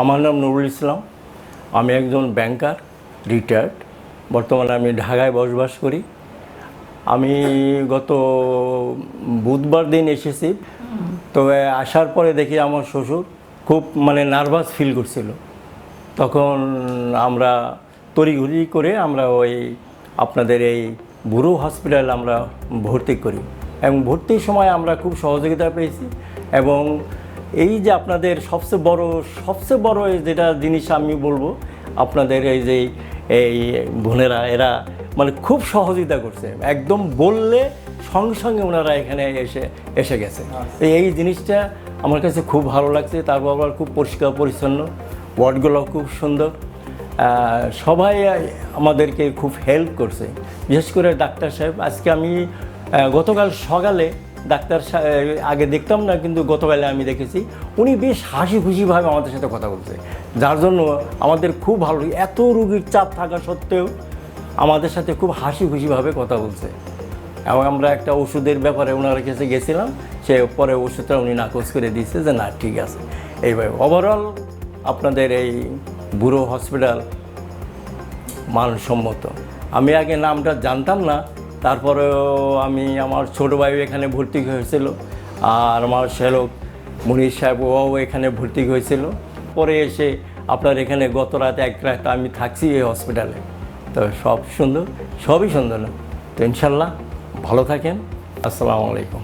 আমার নাম নুরুল ইসলাম। আমি একজন ব্যাংকার রিটায়ার্ড বর্তমানে আমি ঢাকায় বসবাস করি। আমি গত বুধবার দিন এসেছি। তবে আসার পরে দেখি আমার শ্বশুর খুব মানে নার্ভাস ফিল করছিল। তখন আমরা তড়িঘড়ি করে আমরা ওই আপনাদের এই বুড়ো হসপিটাল আমরা ভর্তি করি। এবং ভর্তির সময় আমরা খুব সহযোগিতা পেয়েছি। এবং এই যে আপনাদের সবচেয়ে বড় সবচেয়ে বড় এই যেটা জিনিস আমি বলব আপনাদের এই যে এই বোনেরা এরা মানে খুব সহযোগিতা করছে। একদম বললে সঙ্গে সঙ্গে ওনারা এখানে এসে এসে গেছে। তো এই জিনিসটা আমার কাছে খুব ভালো লাগছে তারপর আবার খুব পরিষ্কার পরিচ্ছন্ন ওয়ার্ডগুলো খুব সুন্দর। সবাই আমাদেরকে খুব হেল্প করছে। বিশেষ করে ডাক্তার সাহেব আজকে আমি গতকাল সকালে ডাক্তার আগে দেখতাম না, কিন্তু গতকালে আমি দেখেছি। উনি বেশ হাসি খুশিভাবে আমাদের সাথে কথা বলছে। যার জন্য আমাদের খুব ভালো এত রুগীর চাপ থাকা সত্ত্বেও আমাদের সাথে খুব হাসি খুশিভাবে কথা বলছে। এবং আমরা একটা ওষুধের ব্যাপারে ওনার কাছে গেছিলাম। সে পরে ওষুধটা উনি নাকচ করে দিয়েছে যে, না, ঠিক আছে। এইভাবে ওভারঅল আপনাদের এই বুড়ো হসপিটাল মানসম্মত। আমি আগে নামটা জানতাম না তারপরেও আমি আমার ছোট ভাই এখানে ভর্তি হয়েছিল আর আমার শ্যালক মনির সাহেব, ও এখানে ভর্তি হয়েছিল। পরে এসে আপনার এখানে গত রাতে, এক রাত আমি থাকছি এই হসপিটালে তো সব সুন্দর, সবই সুন্দর। না তো ইনশাল্লাহ ভালো থাকেন। আসসালামু আলাইকুম।